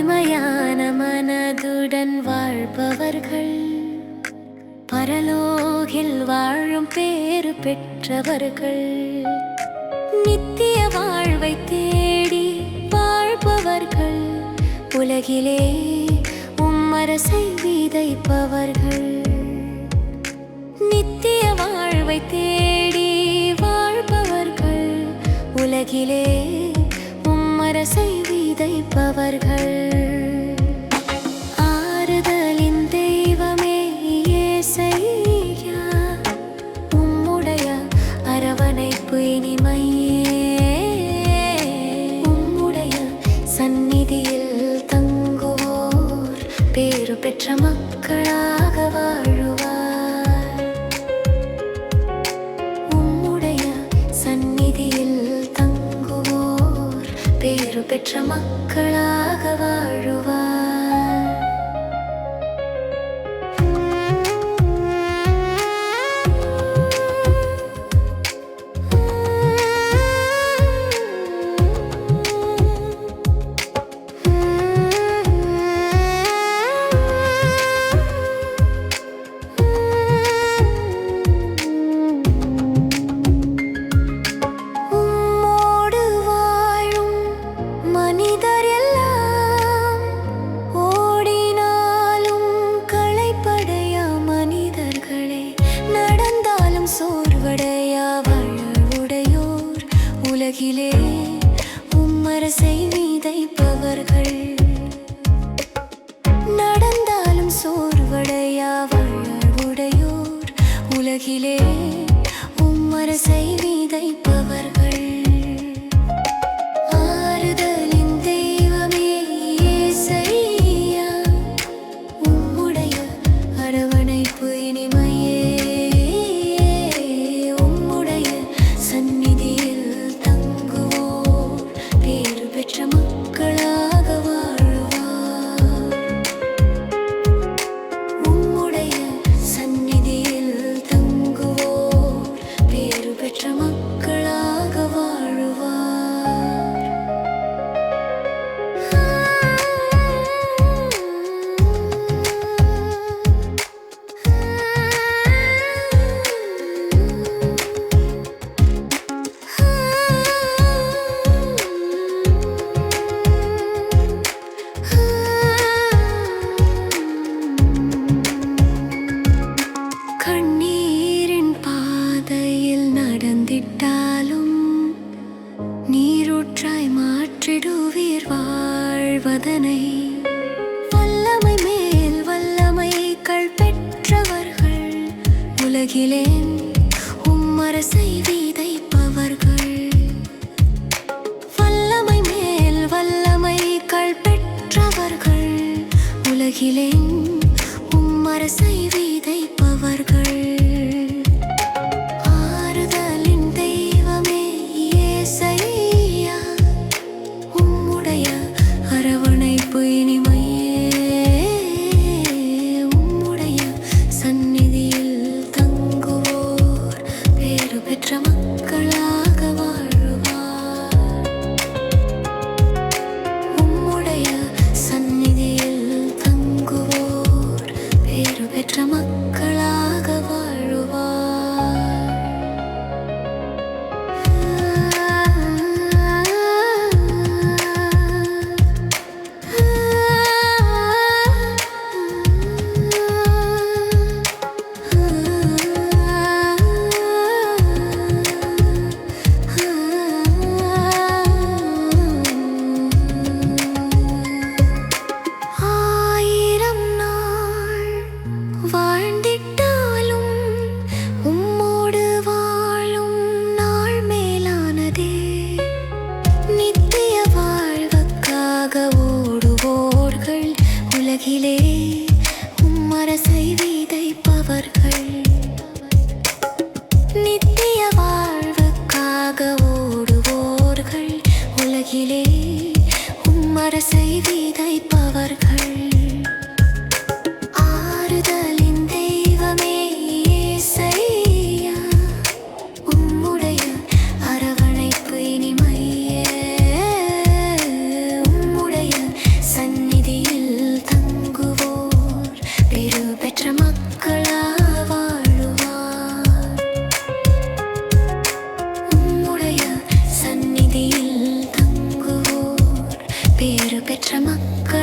தூய்மையான மனதுடன் வாழ்பவர்கள். பரலோகில் வாழும் பேறு பெற்றவர்கள். நித்திய வாழ்வை தேடி வாழ்பவர்கள். உலகிலே உம்மரசை விதைப்பவர்கள் நித்திய வாழ்வை தேடி வாழ்பவர்கள். உலகிலே உம்மரசை விதைப்பவர்கள் ஆறுதலின் தெய்வமே இயேசையா உம்முடைய அரவணைப்பு இனிமையே. உம்முடைய சந்நிதியில் தங்குவோர் பேறு பெற்ற பெற்ற மக்களாக வாழுவார். உலகிலே உம்மரசை உலகிலே உம்மரசை விதைப்பவர்கள். வல்லமை மேல் வல்லமைகள் பெற்றவர்கள். உலகிலே உம்மரசை பேறு பெற்ற நித்திய क्षमक्क